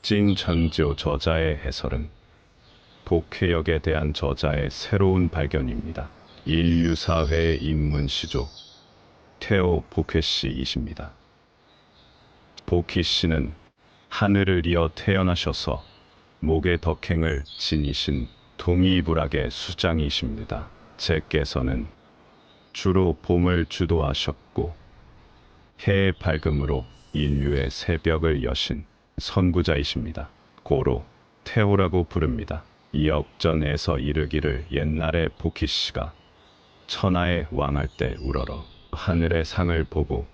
진청조 저자의 해설은 복해역에 대한 저자의 새로운 발견입니다. 인류 사회의 입문 시조 테오 복회 씨이십니다. 복희 씨는 하늘을 이어 태어나셔서 목의 덕행을 지니신 동이불학의 수장이십니다. 제께서는 주로 봄을 주도하셨고 해의 밝음으로 인류의 새벽을 여신 선구자이십니다. 고로 태오라고 부릅니다. 역전에서 이르기를 옛날에 복희 씨가 천하의 왕할 때 우러러 하늘의 상을 보고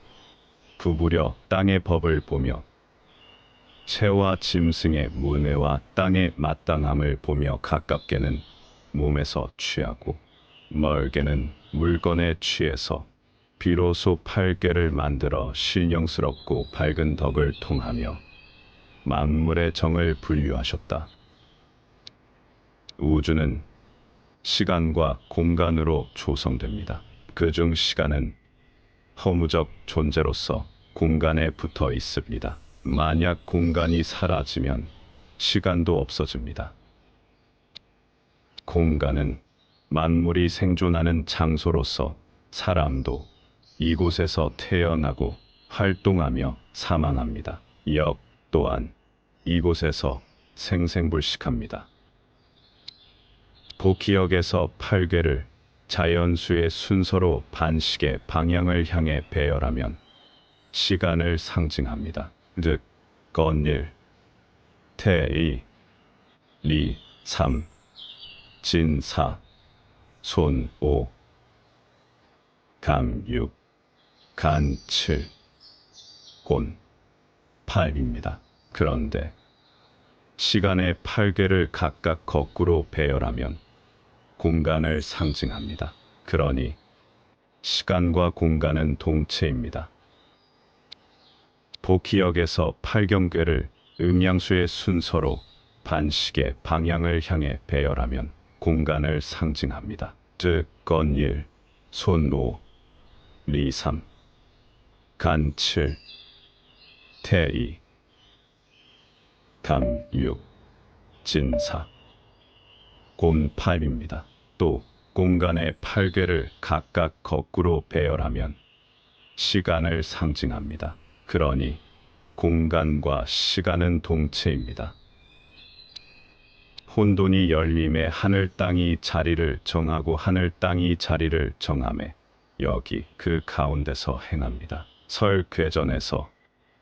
부부려 땅의 법을 보며 새와 짐승의 문외와 땅의 마땅함을 보며 가깝게는 몸에서 취하고 멀게는 물건에 취해서 비로소 팔개를 만들어 신령스럽고 밝은 덕을 통하며 만물의 정을 분류하셨다. 우주는 시간과 공간으로 조성됩니다. 그중 시간은 허무적 존재로서 공간에 붙어 있습니다. 만약 공간이 사라지면 시간도 없어집니다. 공간은 만물이 생존하는 장소로서 사람도 이곳에서 태어나고 활동하며 사망합니다. 역 또한 이곳에서 생생불식합니다. 복기역에서 8괴를 자연수의 순서로 반식의 방향을 향해 배열하면 시간을 상징합니다. 즉, 건일, 태이, 리, 삼, 진, 사, 손, 오, 감, 육, 간, 칠, 곤, 팔입니다. 그런데 시간의 8개를 각각 거꾸로 배열하면 공간을 상징합니다. 그러니 시간과 공간은 동체입니다. 복희역에서 8경계를 음양수의 순서로 반식의 방향을 향해 배열하면 공간을 상징합니다. 즉, 건일, 손오, 리삼, 간칠, 태이, 감육, 진사, 곤팔입니다. 또 공간의 8개를 각각 거꾸로 배열하면 시간을 상징합니다. 그러니 공간과 시간은 동체입니다. 혼돈이 열림에 하늘 땅이 자리를 정하고 하늘 땅이 자리를 정함에 여기 그 가운데서 행합니다. 설괴전에서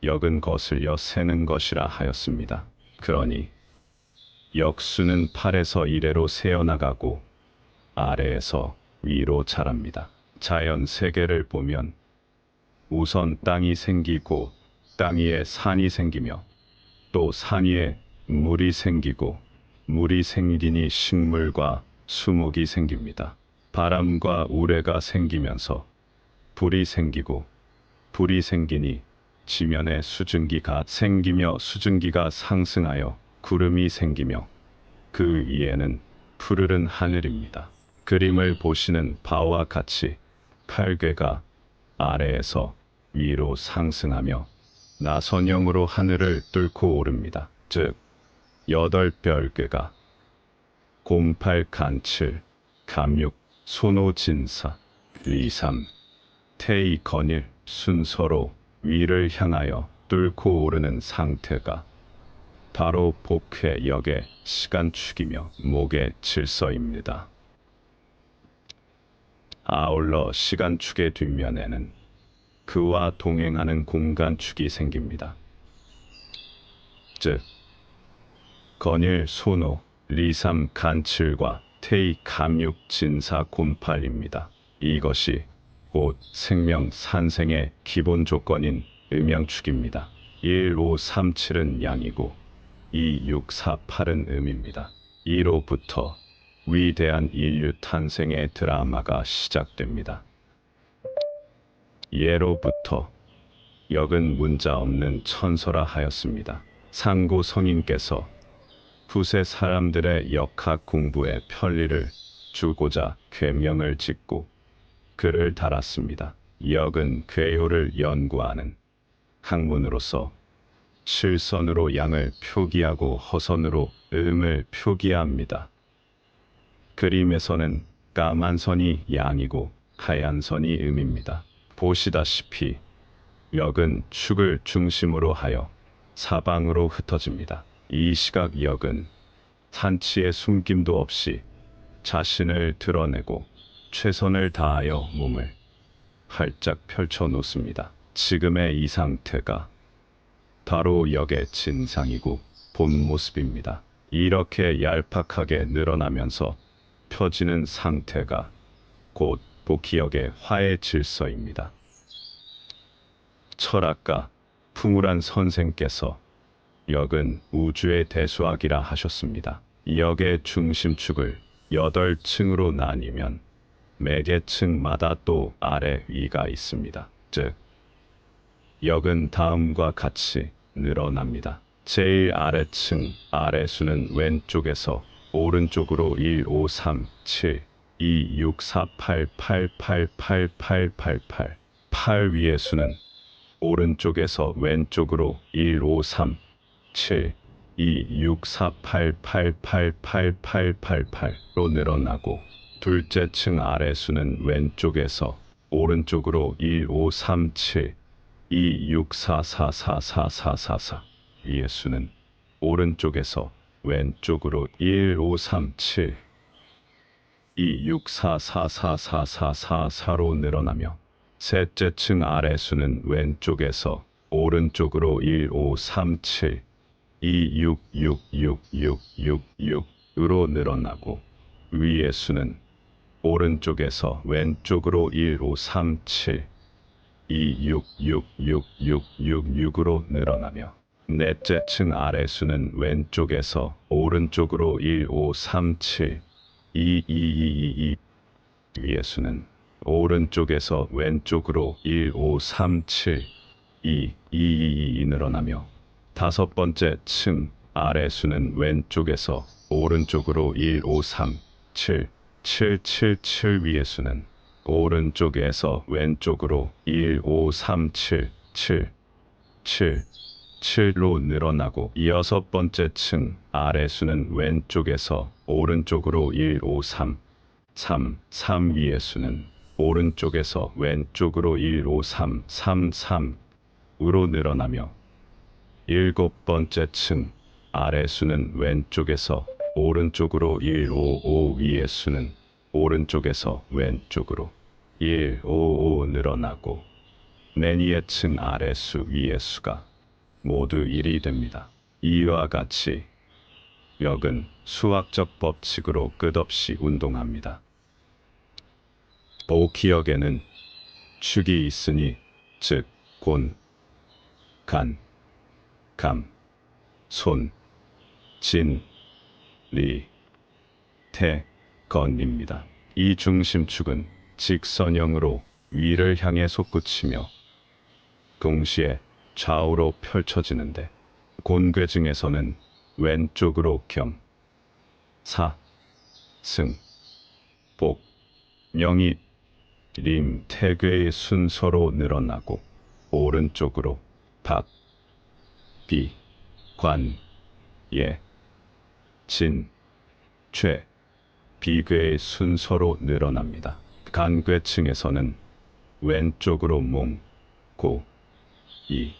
역은 거슬려 세는 것이라 하였습니다. 그러니 역수는 팔에서 이래로 새어나가고 아래에서 위로 자랍니다. 자연 세계를 보면 우선 땅이 생기고 땅 위에 산이 생기며 또 산 위에 물이 생기고 물이 생기니 식물과 수목이 생깁니다. 바람과 우레가 생기면서 불이 생기고 불이 생기니 지면에 수증기가 생기며 수증기가 상승하여 구름이 생기며 그 위에는 푸르른 하늘입니다. 그림을 보시는 바와 같이 팔괘가 아래에서 위로 상승하며 나선형으로 하늘을 뚫고 오릅니다. 즉 여덟 별괴가 공팔 간칠 감육 소노 진사 리삼 태이 건일 순서로 위를 향하여 뚫고 오르는 상태가 바로 복회 역의 시간축이며 목의 질서입니다. 아울러 시간축의 뒷면에는 그와 동행하는 공간축이 생깁니다. 즉, 건일 소노, 리삼 간칠과 태이 감육 진사 곤팔입니다. 이것이 곧 생명 산생의 기본 조건인 음양축입니다. 1, 5, 3, 7은 양이고 2, 6, 4, 8은 음입니다. 이로부터 위대한 인류 탄생의 드라마가 시작됩니다. 예로부터 역은 문자 없는 천서라 하였습니다. 상고 성인께서 후세 사람들의 역학 공부에 편리를 주고자 괴명을 짓고 글을 달았습니다. 역은 괴요를 연구하는 항문으로서 실선으로 양을 표기하고 허선으로 음을 표기합니다. 그림에서는 까만 선이 양이고 하얀 선이 음입니다. 보시다시피 역은 축을 중심으로 하여 사방으로 흩어집니다. 이 시각 역은 산치의 숨김도 없이 자신을 드러내고 최선을 다하여 몸을 활짝 펼쳐 놓습니다. 지금의 이 상태가 바로 역의 진상이고 본 모습입니다. 이렇게 얄팍하게 늘어나면서 펴지는 상태가 곧 복희역의 화의 질서입니다. 철학가 풍우란 선생께서 역은 우주의 대수학이라 하셨습니다. 역의 중심축을 여덟 층으로 나뉘면 매개 층마다 또 아래 위가 있습니다. 즉, 역은 다음과 같이 늘어납니다. 제일 아래층 아래수는 왼쪽에서 오른쪽으로 1, 5, 3, 7, 2, 6, 4, 8, 8, 8, 8, 8, 8, 8. 8 위의 수는 오른쪽에서 왼쪽으로 1, 5, 3, 7, 2, 6, 4, 8, 8, 8, 8, 8, 8, 8로 늘어나고 둘째 층 아래 수는 왼쪽에서 오른쪽으로 1, 5, 3, 7, 2, 6, 4, 4, 4, 4, 4, 4, 4 위의 수는 오른쪽에서 왼쪽으로 1, 5, 3, 7, 2, 6, 4, 4, 4, 4, 4, 4, 4로 늘어나며 셋째 층 아래 수는 왼쪽에서 오른쪽으로 1, 5, 3, 7, 2, 6, 6, 6, 6, 6, 6으로 늘어나고 위의 수는 오른쪽에서 왼쪽으로 1, 5, 3, 7, 2, 6, 6, 6, 6, 6, 6으로 늘어나며 넷째 층 아래 수는 왼쪽에서 오른쪽으로 1, 5, 3, 7, 2, 2, 2, 2, 2 위의 수는 오른쪽에서 왼쪽으로 1, 5, 3, 7, 2, 2, 2, 2 늘어나며 다섯 번째 층 아래 수는 왼쪽에서 오른쪽으로 1, 5, 3, 7, 7, 7, 7 위의 수는 오른쪽에서 왼쪽으로 1, 5, 3, 7, 7, 7, 7로 늘어나고 여섯 번째 층 아래 수는 왼쪽에서 오른쪽으로 1, 5, 3, 3, 3 위의 수는 오른쪽에서 왼쪽으로 1, 5, 3, 3, 3으로 늘어나며 일곱 번째 층 아래 수는 왼쪽에서 오른쪽으로 1, 5, 5 위의 수는 오른쪽에서 왼쪽으로 1, 5, 5 늘어나고 맨 위의 층 아래 수 위의 수가 모두 1이 됩니다. 이와 같이 역은 수학적 법칙으로 끝없이 운동합니다. 오키역에는 축이 있으니 즉 곤, 간, 감, 손, 진, 리, 태, 건입니다. 이 중심축은 직선형으로 위를 향해 솟구치며 동시에 좌우로 펼쳐지는데 곤괴증에서는 왼쪽으로 겸, 사, 승, 복, 명이, 림, 태괴의 순서로 늘어나고 오른쪽으로 박, 비, 관, 예, 진, 최, 비괴의 순서로 늘어납니다. 간괴층에서는 왼쪽으로 몸, 고, 이,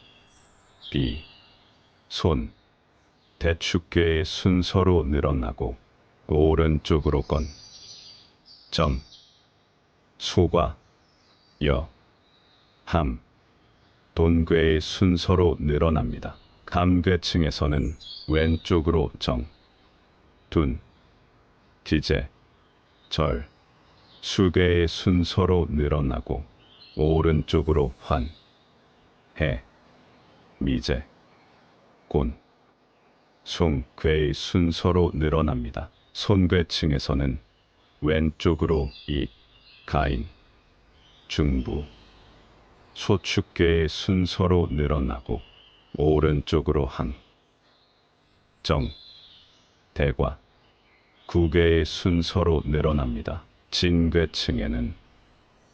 비, 손, 대축괴의 순서로 늘어나고 오른쪽으로 건, 점, 소과, 여, 함, 돈괴의 순서로 늘어납니다. 감괴층에서는 왼쪽으로 정, 둔, 기재, 절, 수괴의 순서로 늘어나고 오른쪽으로 환, 해, 미제, 곤, 송괴의 순서로 늘어납니다. 손괴층에서는 왼쪽으로 이, 가인, 중부, 소축괴의 순서로 늘어나고 오른쪽으로 항, 정, 대과, 구괴의 순서로 늘어납니다. 진괴층에는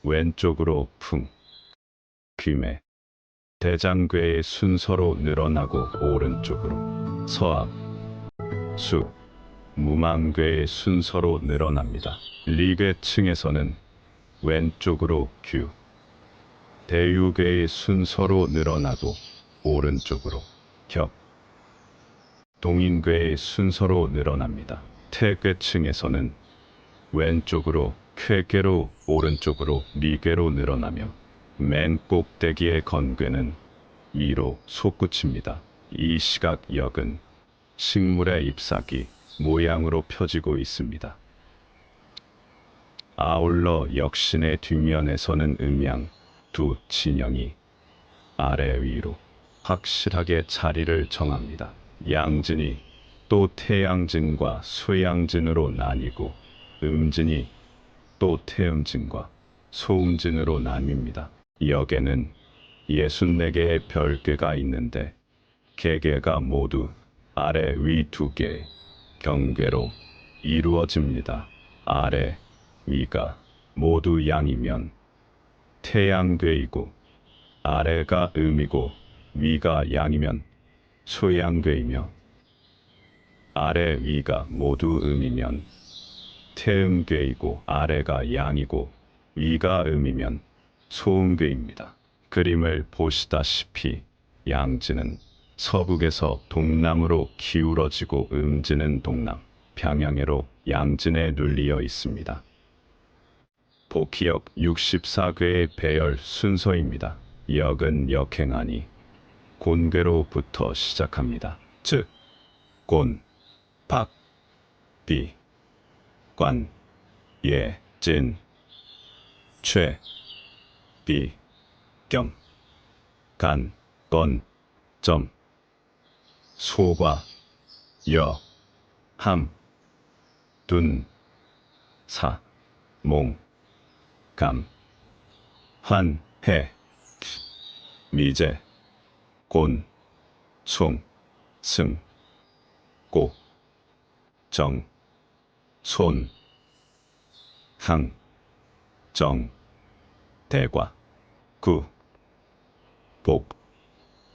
왼쪽으로 풍, 귀매, 대장괴의 순서로 늘어나고 오른쪽으로 서압, 수, 무망괴의 순서로 늘어납니다. 리괴층에서는 왼쪽으로 규, 대유괴의 순서로 늘어나고 오른쪽으로 겹, 동인괴의 순서로 늘어납니다. 태괴층에서는 왼쪽으로 쾌괴로 오른쪽으로 리괴로 늘어나며 맨 꼭대기의 건괴는 위로 솟구칩니다. 이 시각역은 식물의 잎사귀 모양으로 펴지고 있습니다. 아울러 역신의 뒷면에서는 음양 두 진영이 아래 위로 확실하게 자리를 정합니다. 양진이 또 태양진과 수양진으로 나뉘고 음진이 또 태음진과 소음진으로 나뉩니다. 역에는 64개의 별개가 있는데 개개가 모두 아래 위 두 개의 경계로 이루어집니다. 아래 위가 모두 양이면 태양괴이고 아래가 음이고 위가 양이면 소양괴이며 아래 위가 모두 음이면 태음괴이고 아래가 양이고 위가 음이면 소음괴입니다. 그림을 보시다시피 양지는 서북에서 동남으로 기울어지고 음지는 동남, 평양해로 양진에 눌리어 있습니다. 복희역 64괴의 배열 순서입니다. 역은 역행하니 곤괴로부터 시작합니다. 즉, 곤, 박, 비, 관, 예, 진, 최, 비, 경, 간, 건, 점, 소과, 여, 함, 둔, 사, 몽, 감, 환, 해, 미제, 곤, 송, 승, 고, 정, 손, 항, 정, 대과, 구, 복,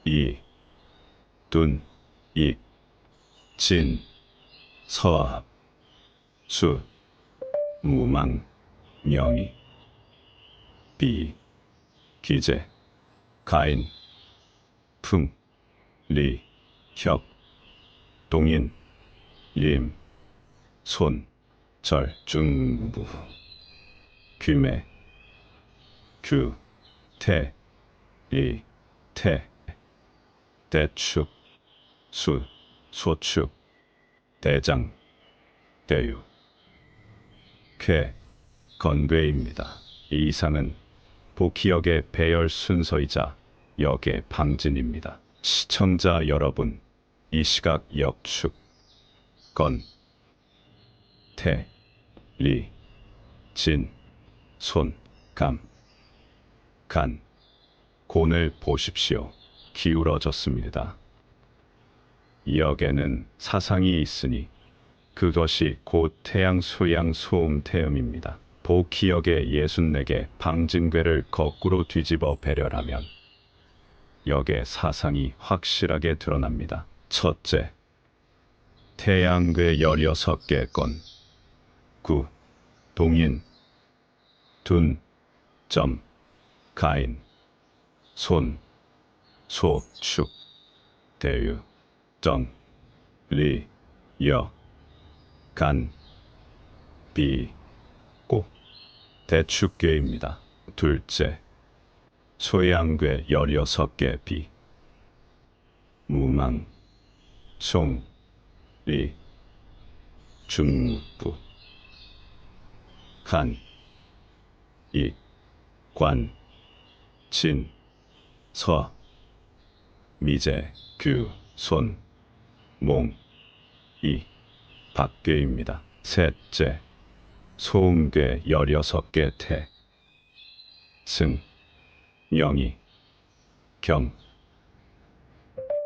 이, 둔, 이, 진, 서합, 수, 무망, 명의, 비, 기재, 가인, 풍, 리, 협, 동인, 림, 손, 절, 중부, 귀매, 규, 태, 리, 태, 대축, 수, 소축, 대장, 대유, 쾌, 건괴입니다. 이 이상은 복희역의 배열 순서이자 역의 방진입니다. 시청자 여러분, 이 시각 역축, 건, 태, 리, 진, 손, 감, 간, 곤을 보십시오. 기울어졌습니다. 역에는 사상이 있으니 그것이 곧 태양 수양 소음 태음입니다. 복희역의 64개 방진괴를 거꾸로 뒤집어 배열하면 역의 사상이 확실하게 드러납니다. 첫째, 태양괴 16개 건, 구, 동인, 둔, 점, 가인, 손, 소, 축, 대유, 정, 리, 여, 간, 비, 고, 대축괴입니다. 둘째, 소양괴 16개 비, 무망, 송, 리, 중부, 간, 이, 관, 진, 서, 미제, 규, 손, 몽, 이, 박괴입니다. 셋째, 소음괴 16개 태, 승, 영이, 경,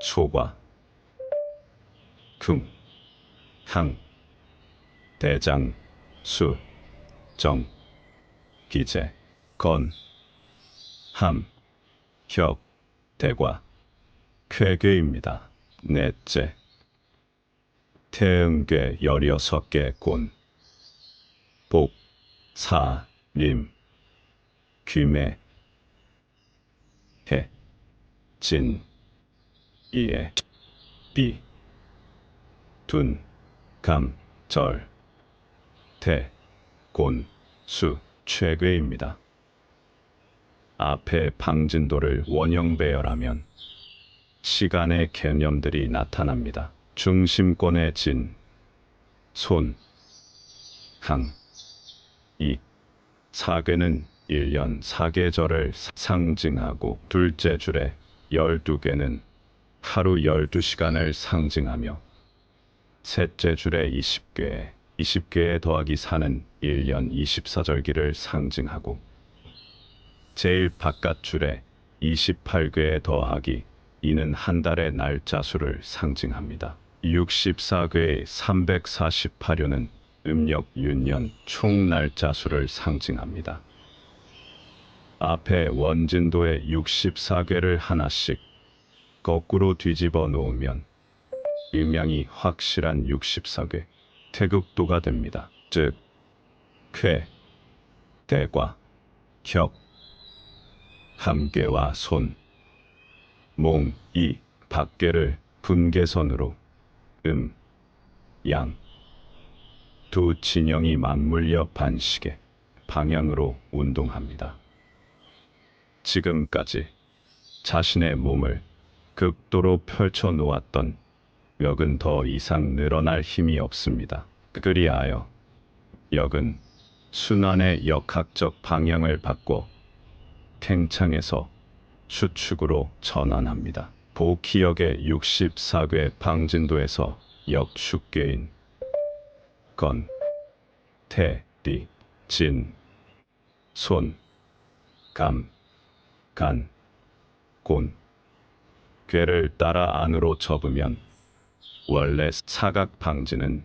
초과, 금, 항, 대장, 수, 정, 기재, 건, 함, 협, 대과 쾌괴입니다. 넷째 태응괴 열여섯 개 곤, 복, 사, 림, 귀매, 해, 진, 이에, 비, 둔, 감, 절, 태, 곤, 수, 최괴입니다. 앞에 방진도를 원형 배열하면 시간의 개념들이 나타납니다. 중심권의 진, 손, 항, 이, 사계는 1년 사계절을 상징하고 둘째 줄에 12개는 하루 12시간을 상징하며 셋째 줄에 20개, 20개에 더하기 4는 1년 24절기를 상징하고 제일 바깥 줄에 28궤에 더하기 이는 한 달의 날짜 수를 상징합니다. 64궤의 348호는 음력 윤년 총 날짜 수를 상징합니다. 앞에 원진도의 64궤를 하나씩 거꾸로 뒤집어 놓으면 음양이 확실한 64궤 태극도가 됩니다. 즉, 쾌, 대과, 격, 함께와 손, 몽, 이, 밖에를 분계선으로 음, 양, 두 진영이 맞물려 반시계 방향으로 운동합니다. 지금까지 자신의 몸을 극도로 펼쳐 놓았던 역은 더 이상 늘어날 힘이 없습니다. 그리하여 역은 순환의 역학적 방향을 바꿔 팽창에서 수축으로 전환합니다. 보키역의 64궤 방진도에서 역축계인 건, 태, 리, 진, 손, 감, 간, 곤, 궤를 따라 안으로 접으면 원래 사각 방지는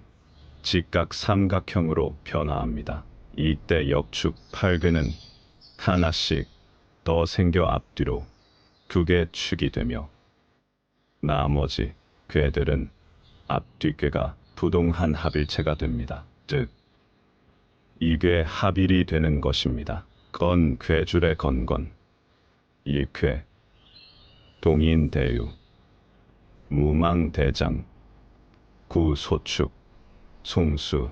직각 삼각형으로 변화합니다. 이때 역축 8궤는 하나씩 더 생겨 앞뒤로 두 개 축이 되며 나머지 궤들은 앞뒤궤가 부동한 합일체가 됩니다. 즉, 이게 합일이 되는 것입니다. 건 궤줄의 건건, 일쾌, 동인 대유, 무망대장, 구소축, 송수,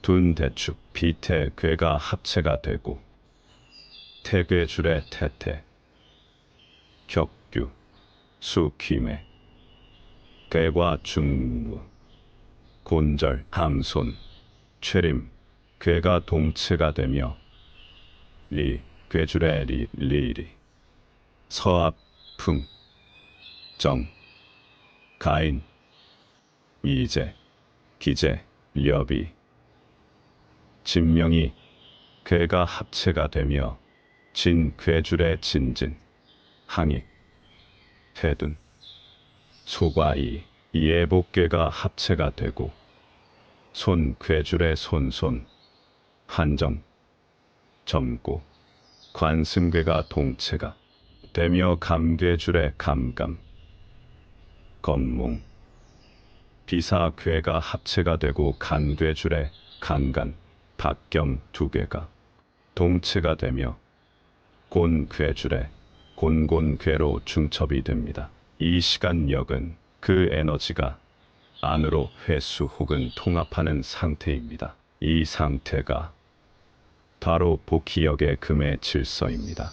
둔대축, 비태 괴가 합체가 되고 태괴줄의 태태, 격규, 수키매, 괴과 중무, 곤절, 함손, 최림, 괴가 동체가 되며 리, 괴줄의 리, 리리, 서압, 풍, 정, 가인, 이제, 기재, 려비, 진명이 괴가 합체가 되며 진, 괴줄의 진진, 항익, 태둔, 소과이, 예복괴가 합체가 되고 손, 괴줄의 손손, 한정, 점고, 관승괴가 동체가 되며 감괴줄의 감감, 건몽, 비사괴가 합체가 되고 간괴줄의 간간, 박겸 두 개가 동체가 되며 곤괴줄의 곤곤괴로 중첩이 됩니다. 이 시간역은 그 에너지가 안으로 회수 혹은 통합하는 상태입니다. 이 상태가 바로 복희역의 금의 질서입니다.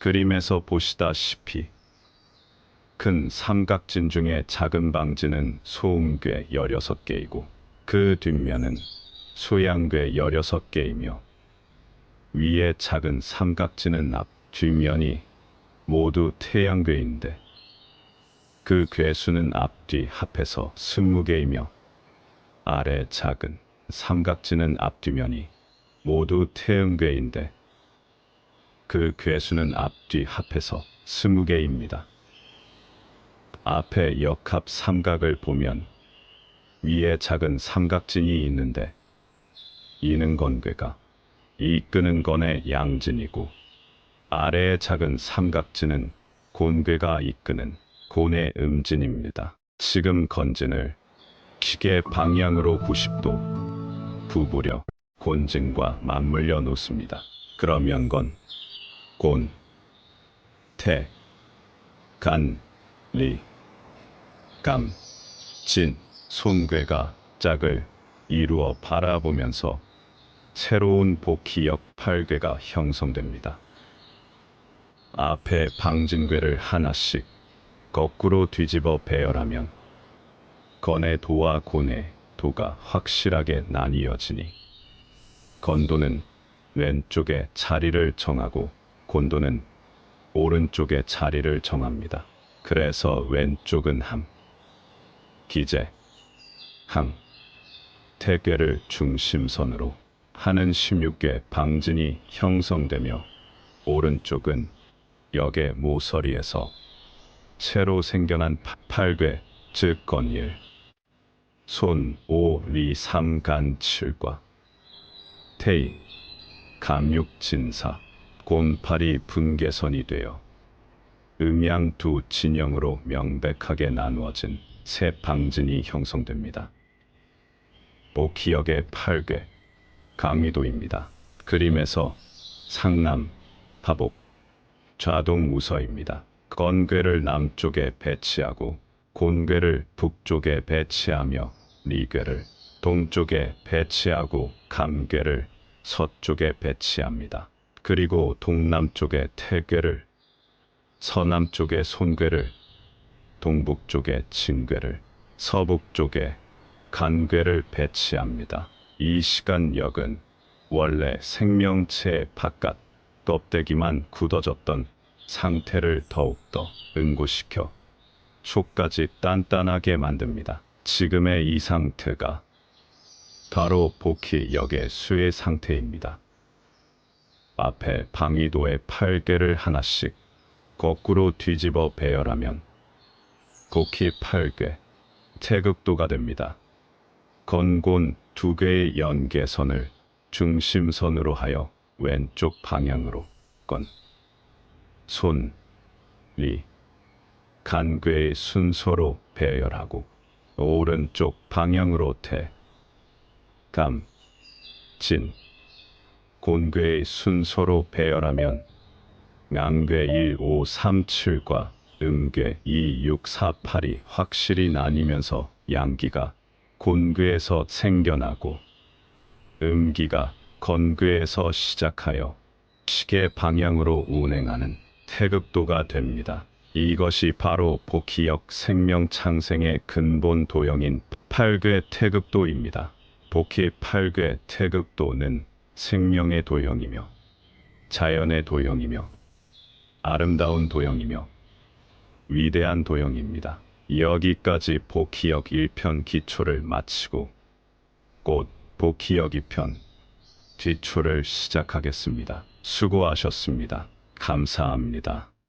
그림에서 보시다시피 큰 삼각진 중에 작은 방지는 소음괴 16개이고 그 뒷면은 소양괴 16개이며 위에 작은 삼각지는 앞 뒷면이 모두 태양괴인데 그 괴수는 앞뒤 합해서 20개이며 아래 작은 삼각지는 앞뒤면이 모두 태음괴인데 그 괴수는 앞뒤 합해서 20개입니다. 앞에 역합 삼각을 보면 위에 작은 삼각진이 있는데 이는 건괴가 이끄는 건의 양진이고 아래의 작은 삼각지는 곤괴가 이끄는 곤의 음진입니다. 지금 건진을 기계 방향으로 90도 구부려 곤진과 맞물려 놓습니다. 그러면 건, 곤, 태, 간, 리, 감, 진, 손괴가 짝을 이루어 바라보면서 새로운 복희역 8괴가 형성됩니다. 앞에 방진괴를 하나씩 거꾸로 뒤집어 배열하면 건의 도와 곤의 도가 확실하게 나뉘어지니 건도는 왼쪽에 자리를 정하고 곤도는 오른쪽에 자리를 정합니다. 그래서 왼쪽은 함, 기재, 항, 태괴를 중심선으로 하는 16개 방진이 형성되며 오른쪽은 역의 모서리에서 새로 생겨난 8괴 즉 건일, 손, 오, 리, 삼, 간, 칠과. 태이, 감육, 진사, 곤팔이 분계선이 되어 음양 두 진영으로 명백하게 나누어진 새 방진이 형성됩니다. 오키역의 8괴 강의도입니다. 그림에서 상남, 파복, 좌동 우서입니다. 건괴를 남쪽에 배치하고 곤괴를 북쪽에 배치하며 리괴를 동쪽에 배치하고 감괴를 서쪽에 배치합니다. 그리고 동남쪽에 태괴를 서남쪽에 손괴를 동북쪽에 진괴를 서북쪽에 간괴를 배치합니다. 이 시간역은 원래 생명체 바깥 껍데기만 굳어졌던 상태를 더욱더 응고시켜 속까지 단단하게 만듭니다. 지금의 이 상태가 바로 복희 역의 수의 상태입니다. 앞에 방위도의 8개를 하나씩 거꾸로 뒤집어 배열하면 복희 8개 태극도가 됩니다. 건곤 두 개의 연계선을 중심선으로 하여 왼쪽 방향으로 건, 손, 리, 간괴의 순서로 배열하고 오른쪽 방향으로 태, 감, 진, 곤괴의 순서로 배열하면 낭괴 1, 5, 3, 7과 음괴 2, 6, 4, 8이 확실히 나뉘면서 양기가 곤괴에서 생겨나고 음기가 건괴에서 시작하여 시계 방향으로 운행하는 태극도가 됩니다. 이것이 바로 복희역 생명 창생의 근본 도형인 8괴 태극도입니다. 복희 8괴 태극도는 생명의 도형이며 자연의 도형이며 아름다운 도형이며 위대한 도형입니다. 여기까지 복희역 1편 기초를 마치고 곧 복희역 2편 뒤초를 시작하겠습니다. 수고하셨습니다. 감사합니다.